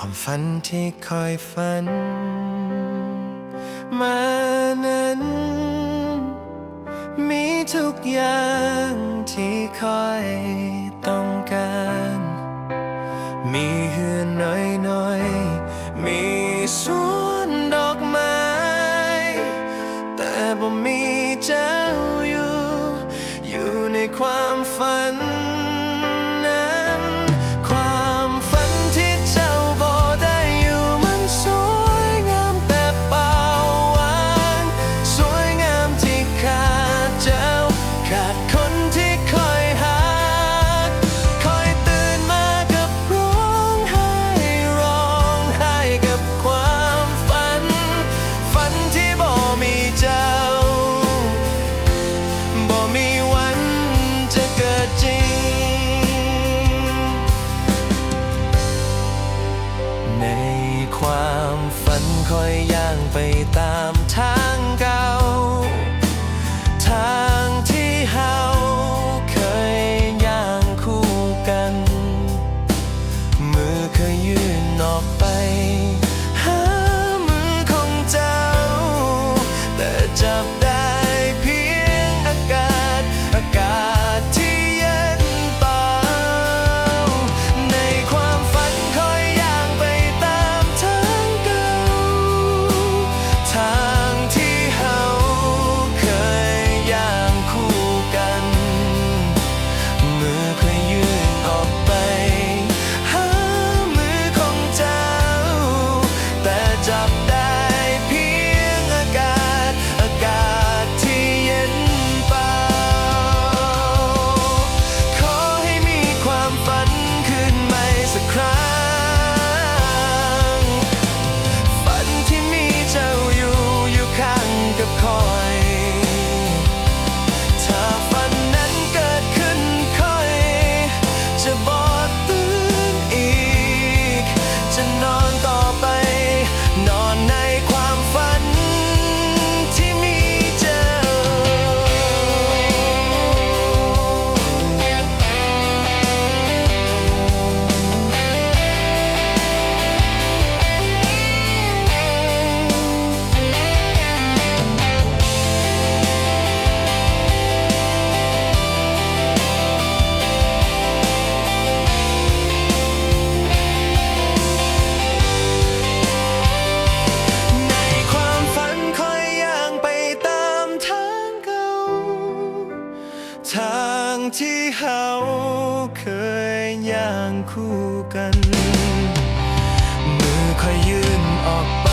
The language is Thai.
ความฝันที่คอยฝัน มานั้น มีทุกอย่าง คอยย่างไปตามทางเก่า ทางที่เฮาเคยย่างคู่กัน มือเคยยื่นออกไป เขาเคยย่างคู่กัน มือคอยยื่นออกไป